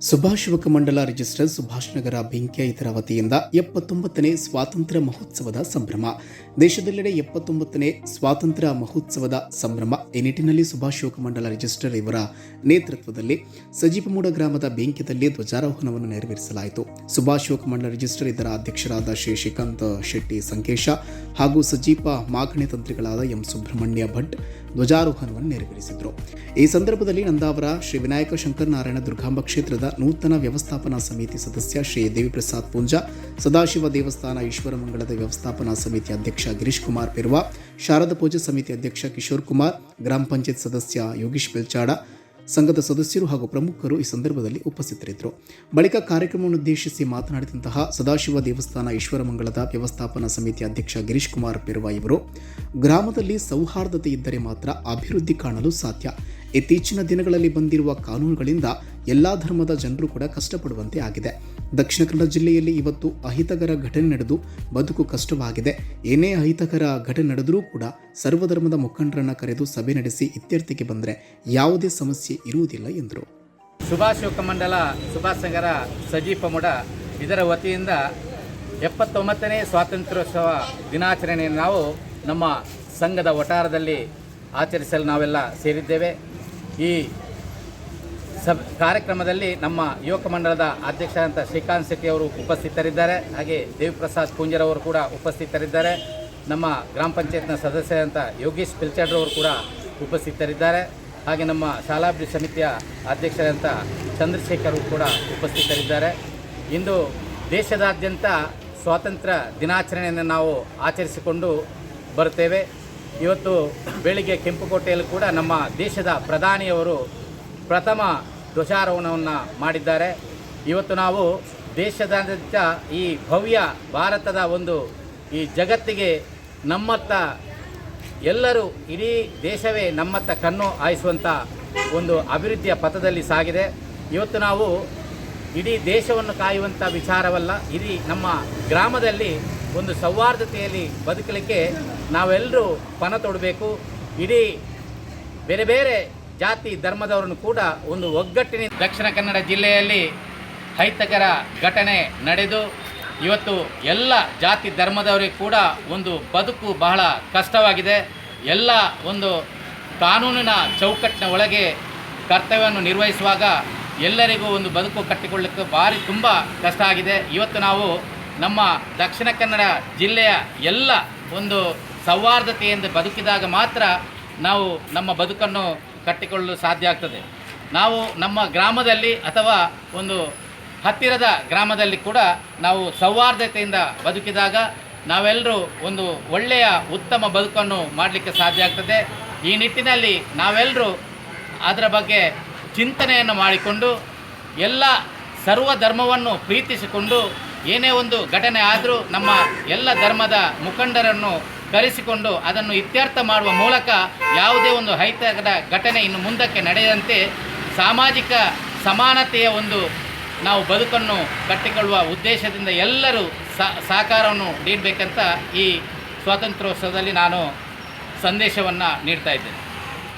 ಸುಭಾಷ್ ಯುವಕ ಮಂಡಲ ರಿಜಿಸ್ಟರ್ ಸುಭಾಷ್ ನಗರ ಬೆಂಕಿಯ ಇತರ ವತಿಯಿಂದ ಎಪ್ಪತ್ತೊಂಬತ್ತನೇ ಸ್ವಾತಂತ್ರ್ಯ ಮಹೋತ್ಸವದ ಸಂಭ್ರಮ. ದೇಶದೆಲ್ಲೆಡೆ ಎಪ್ಪತ್ತೊಂಬತ್ತನೇ ಸ್ವಾತಂತ್ರ್ಯ ಮಹೋತ್ಸವದ ಸಂಭ್ರಮ. ಈ ನಿಟ್ಟಿನಲ್ಲಿ ಸುಭಾಷ್ ಯುವಕ ಮಂಡಲ ರಿಜಿಸ್ಟರ್ ಇವರ ನೇತೃತ್ವದಲ್ಲಿ ಸಜೀಪಮೂಡ ಗ್ರಾಮದ ಬೆಂಕಿಯಲ್ಲಿ ಧ್ವಜಾರೋಹಣವನ್ನು ನೆರವೇರಿಸಲಾಯಿತು. ಸುಭಾಷ್ ಯುವಕ ಮಂಡಲ ರಿಜಿಸ್ಟರ್ ಇದರ ಅಧ್ಯಕ್ಷರಾದ ಶ್ರೀ ಶ್ರೀಕಾಂತ್ ಶೆಟ್ಟಿ ಸಂಕೇಶ ಹಾಗೂ ಸಜೀಪ ಮಾಗಣೆ ತಂತ್ರಿಗಳಾದ ಎಂ ಸುಬ್ರಹ್ಮಣ್ಯ ಭಟ್ ಧ್ವಜಾರೋಹಣವನ್ನು ನೆರವೇರಿಸಿದರು. ಈ ಸಂದರ್ಭದಲ್ಲಿ ನಂದಾವರ ಶ್ರೀ ವಿನಾಯಕ ಶಂಕರ ನಾರಾಯಣ ದುರ್ಗಾಂಬ ಕ್ಷೇತ್ರದ ನೂತನ ವ್ಯವಸ್ಥಾಪನಾ ಸಮಿತಿ ಸದಸ್ಯ ಶ್ರೀ ದೇವಿಪ್ರಸಾದ್ ಪೂಂಜಾ, ಸದಾಶಿವ ದೇವಸ್ಥಾನ ಈಶ್ವರಮಂಗಳದ ವ್ಯವಸ್ಥಾಪನಾ ಸಮಿತಿ ಅಧ್ಯಕ್ಷ ಗಿರೀಶ್ ಕುಮಾರ್ ಪೆರ್ವಾ, ಶಾರದಾ ಪೂಜಾ ಸಮಿತಿ ಅಧ್ಯಕ್ಷ ಕಿಶೋರ್ ಕುಮಾರ್, ಗ್ರಾಮ ಪಂಚಾಯತ್ ಸದಸ್ಯ ಯೋಗೀಶ್ ಬೆಲ್ಚಾಡ ಸಂಘದ ಸದಸ್ಯರು ಹಾಗೂ ಪ್ರಮುಖರು ಈ ಸಂದರ್ಭದಲ್ಲಿ ಉಪಸ್ಥಿತರಿದ್ದರು. ಬಳಿಕ ಕಾರ್ಯಕ್ರಮವನ್ನು ಉದ್ದೇಶಿಸಿ ಮಾತನಾಡಿದಂತಹ ಸದಾಶಿವ ದೇವಸ್ಥಾನ ಈಶ್ವರಮಂಗಲದ ವ್ಯವಸ್ಥಾಪನಾ ಸಮಿತಿ ಅಧ್ಯಕ್ಷ ಗಿರೀಶ್ ಕುಮಾರ್ ಪೆರ್ವಾ ಇವರು, ಗ್ರಾಮದಲ್ಲಿ ಸೌಹಾರ್ದತೆ ಇದ್ದರೆ ಮಾತ್ರ ಅಭಿವೃದ್ಧಿ ಕಾಣಲು ಸಾಧ್ಯ. ಇತ್ತೀಚಿನ ದಿನಗಳಲ್ಲಿ ಬಂದಿರುವ ಕಾನೂನುಗಳಿಂದ ಎಲ್ಲಾ ಧರ್ಮದ ಜನರು ಕೂಡ ಕಷ್ಟಪಡುವಂತೆ ಆಗಿದೆ. ದಕ್ಷಿಣ ಕನ್ನಡ ಜಿಲ್ಲೆಯಲ್ಲಿ ಇವತ್ತು ಅಹಿತಕರ ಘಟನೆ ನಡೆದು ಬದುಕು ಕಷ್ಟವಾಗಿದೆ. ಏನೇ ಅಹಿತಕರ ಘಟನೆ ನಡೆದರೂ ಕೂಡ ಸರ್ವಧರ್ಮದ ಮುಖಂಡರನ್ನು ಕರೆದು ಸಭೆ ನಡೆಸಿ ಇತ್ಯರ್ಥಿಗೆ ಬಂದರೆ ಯಾವುದೇ ಸಮಸ್ಯೆ ಇರುವುದಿಲ್ಲ ಎಂದರು. ಸುಭಾಷ್ ಮಂಡಲ ಸುಭಾಷ್ ಸಂಗರ ಸಜೀಪ ಮುಡ ಇದರ ವತಿಯಿಂದ ಎಪ್ಪತ್ತೊಂಬತ್ತನೇ ಸ್ವಾತಂತ್ರ್ಯೋತ್ಸವ ದಿನಾಚರಣೆಯನ್ನು ನಾವು ನಮ್ಮ ಸಂಘದ ವಟಾರದಲ್ಲಿ ಆಚರಿಸಲು ನಾವೆಲ್ಲ ಸೇರಿದ್ದೇವೆ. ಈ ಸಬ್ ಕಾರ್ಯಕ್ರಮದಲ್ಲಿ ನಮ್ಮ ಯುವಕ ಮಂಡಲದ ಅಧ್ಯಕ್ಷರಾದಂಥ ಶ್ರೀಕಾಂತ್ ಶೆಟ್ಟಿ ಅವರು ಉಪಸ್ಥಿತರಿದ್ದಾರೆ. ಹಾಗೆ ದೇವಿಪ್ರಸಾದ್ ಪೂಂಜರವರು ಕೂಡ ಉಪಸ್ಥಿತರಿದ್ದಾರೆ. ನಮ್ಮ ಗ್ರಾಮ ಪಂಚಾಯತ್ನ ಸದಸ್ಯರಾದಂಥ ಯೋಗೀಶ್ ಪಿಲ್ಚಾಡ್ರವರು ಕೂಡ ಉಪಸ್ಥಿತರಿದ್ದಾರೆ. ಹಾಗೆ ನಮ್ಮ ಶಾಲಾಭಿವೃದ್ಧಿ ಸಮಿತಿಯ ಅಧ್ಯಕ್ಷರಾದಂಥ ಚಂದ್ರಶೇಖರ್ ಕೂಡ ಉಪಸ್ಥಿತರಿದ್ದಾರೆ. ಇಂದು ದೇಶದಾದ್ಯಂತ ಸ್ವಾತಂತ್ರ್ಯ ದಿನಾಚರಣೆಯನ್ನು ನಾವು ಆಚರಿಸಿಕೊಂಡು ಬರುತ್ತೇವೆ. ಇವತ್ತು ಬೆಳಿಗ್ಗೆ ಕೆಂಪುಕೋಟೆಯಲ್ಲಿ ಕೂಡ ನಮ್ಮ ದೇಶದ ಪ್ರಧಾನಿಯವರು ಪ್ರಥಮ ಧ್ವಜಾರೋಹಣವನ್ನು ಮಾಡಿದ್ದಾರೆ. ಇವತ್ತು ನಾವು ದೇಶದಾದ್ಯಂತ ಈ ಭವ್ಯ ಭಾರತದ ಒಂದು ಈ ಜಗತ್ತಿಗೆ ನಮ್ಮತ್ತ ಎಲ್ಲರೂ ಇಡೀ ದೇಶವೇ ನಮ್ಮತ್ತ ಕಣ್ಣು ಹಾಯಿಸುವಂಥ ಒಂದು ಅಭಿವೃದ್ಧಿಯ ಪಥದಲ್ಲಿ ಸಾಗಿದೆ. ಇವತ್ತು ನಾವು ಇಡೀ ದೇಶವನ್ನು ಕಾಯುವಂಥ ವಿಚಾರವಲ್ಲ, ಇಡೀ ನಮ್ಮ ಗ್ರಾಮದಲ್ಲಿ ಒಂದು ಸೌಹಾರ್ದತೆಯಲ್ಲಿ ಬದುಕಲಿಕ್ಕೆ ನಾವೆಲ್ಲರೂ ಪಣ ತೊಡಬೇಕು. ಇಡೀ ಬೇರೆ ಬೇರೆ ಜಾತಿ ಧರ್ಮದವರನ್ನು ಕೂಡ ಒಂದು ಒಗ್ಗಟ್ಟಿನ ದಕ್ಷಿಣ ಕನ್ನಡ ಜಿಲ್ಲೆಯಲ್ಲಿ ಅಹಿತಕರ ಘಟನೆ ನಡೆದು, ಇವತ್ತು ಎಲ್ಲ ಜಾತಿ ಧರ್ಮದವರಿಗೆ ಕೂಡ ಒಂದು ಬದುಕು ಬಹಳ ಕಷ್ಟವಾಗಿದೆ. ಎಲ್ಲ ಒಂದು ಕಾನೂನಿನ ಚೌಕಟ್ಟಿನ ಒಳಗೆ ಕರ್ತವ್ಯವನ್ನು ನಿರ್ವಹಿಸುವಾಗ ಎಲ್ಲರಿಗೂ ಒಂದು ಬದುಕು ಕಟ್ಟಿಕೊಳ್ಳಕ್ಕೆ ಭಾರಿ ತುಂಬ ಕಷ್ಟ ಆಗಿದೆ. ಇವತ್ತು ನಾವು ನಮ್ಮ ದಕ್ಷಿಣ ಕನ್ನಡ ಜಿಲ್ಲೆಯ ಎಲ್ಲ ಒಂದು ಸೌಹಾರ್ದತೆಯಿಂದ ಬದುಕಿದಾಗ ಮಾತ್ರ ನಾವು ನಮ್ಮ ಬದುಕನ್ನು ಕಟ್ಟಿಕೊಳ್ಳಲು ಸಾಧ್ಯ ಆಗ್ತದೆ. ನಾವು ನಮ್ಮ ಗ್ರಾಮದಲ್ಲಿ ಅಥವಾ ಒಂದು ಹತ್ತಿರದ ಗ್ರಾಮದಲ್ಲಿ ಕೂಡ ನಾವು ಸೌಹಾರ್ದತೆಯಿಂದ ಬದುಕಿದಾಗ ನಾವೆಲ್ಲರೂ ಒಂದು ಒಳ್ಳೆಯ ಉತ್ತಮ ಬದುಕನ್ನು ಮಾಡಲಿಕ್ಕೆ ಸಾಧ್ಯ ಆಗ್ತದೆ. ಈ ನಿಟ್ಟಿನಲ್ಲಿ ನಾವೆಲ್ಲರೂ ಅದರ ಬಗ್ಗೆ ಚಿಂತನೆಯನ್ನು ಮಾಡಿಕೊಂಡು ಎಲ್ಲ ಸರ್ವ ಧರ್ಮವನ್ನು ಪ್ರೀತಿಸಿಕೊಂಡು ಏನೇ ಒಂದು ಘಟನೆ ಆದರೂ ನಮ್ಮ ಎಲ್ಲ ಧರ್ಮದ ಮುಖಂಡರನ್ನು ಕರೆಸಿಕೊಂಡು ಅದನ್ನು ಇತ್ಯರ್ಥ ಮಾಡುವ ಮೂಲಕ ಯಾವುದೇ ಒಂದು ಹೈತದ ಘಟನೆ ಇನ್ನು ಮುಂದಕ್ಕೆ ನಡೆಯದಂತೆ ಸಾಮಾಜಿಕ ಸಮಾನತೆಯ ಒಂದು ನಾವು ಬದುಕನ್ನು ಕಟ್ಟಿಕೊಳ್ಳುವ ಉದ್ದೇಶದಿಂದ ಎಲ್ಲರೂ ಸಹಕಾರವನ್ನು ನೀಡಬೇಕಂತ ಈ ಸ್ವಾತಂತ್ರ್ಯೋತ್ಸವದಲ್ಲಿ ನಾನು ಸಂದೇಶವನ್ನು ನೀಡ್ತಾ ಇದ್ದೇನೆ.